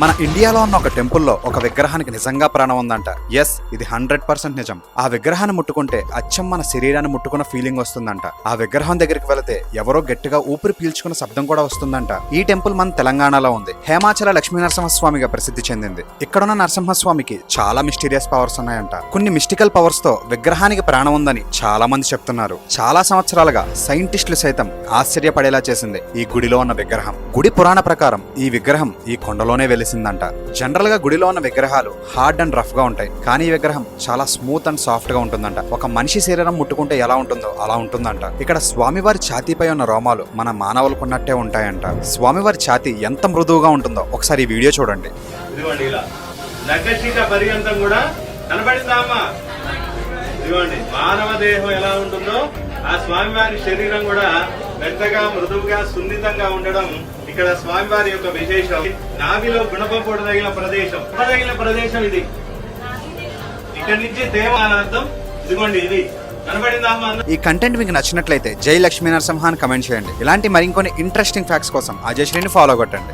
మన ఇండియాలో ఉన్న ఒక టెంపుల్లో ఒక విగ్రహానికి నిజంగా ప్రాణం ఉందంట. ఎస్ ఇది హండ్రెడ్ పర్సెంట్ నిజం. ఆ విగ్రహాన్ని ముట్టుకుంటే అచ్చం మన శరీరాన్ని ముట్టుకున్న ఫీలింగ్ వస్తుందంట. ఆ విగ్రహం దగ్గరికి వెళితే ఎవరో గట్టిగా ఊపిరి పీల్చుకున్న శబ్దం కూడా వస్తుందంట. ఈ టెంపుల్ మన తెలంగాణలో ఉంది. హేమాచల లక్ష్మీ నరసింహస్వామిగా ప్రసిద్ధి చెందింది. ఇక్కడున్న నరసింహస్వామికి చాలా మిస్టీరియస్ పవర్స్ ఉన్నాయంట. కొన్ని మిస్టికల్ పవర్స్తో విగ్రహానికి ప్రాణం ఉందని చాలా మంది చెప్తున్నారు. చాలా సంవత్సరాలుగా సైంటిస్టులు సైతం ఆశ్చర్యపడేలా చేసింది ఈ గుడిలో ఉన్న విగ్రహం. గుడి పురాణ ప్రకారం ఈ విగ్రహం ఈ కొండలోనే చేసిందంట. జనరల్గా గుడిలో ఉన్న విగ్రహాలు హార్డ్ అండ్ రఫ్గా ఉంటాయి. కానీ ఈ విగ్రహం చాలా స్మూత్ అండ్ సాఫ్ట్గా ఉంటుందంట. ఒక మనిషి శరీరం ముట్టుకుంటే ఎలా ఉంటుందో అలా ఉంటుందంట. ఇక్కడ స్వామివారి ఛాతీపై ఉన్న రోమాలు మన మానవులకున్నట్టే ఉంటాయంట. స్వామివారి ఛాతీ ఎంత మృదువుగా ఉంటుందో ఒకసారి ఈ వీడియో చూడండి. పర్యంతం కూడా మానవ దేహం ఎలా ఉంటుందో ఆ స్వామివారి శరీరం కూడా మెత్తగా మృదువుగా సున్నితంగా ఉండడం ఇక్కడ స్వామివారి యొక్క విశేషం. నాభిలో గుణపపోటు తగిన ప్రదేశం. తగిన ప్రదేశం ఇది? ఇక్కడి నుంచి దేవ ఇదిగోండి ఇది. ఈ కంటెంట్ మీకు నచ్చినట్లయితే జై లక్ష్మీ నరసింహ అని కమెంట్ చేయండి. ఇలాంటి మరికొన్ని ఇంట్రెస్టింగ్ ఫ్యాక్ట్స్ కోసం అజయ్ శ్రీని ఫాలో కొట్టండి.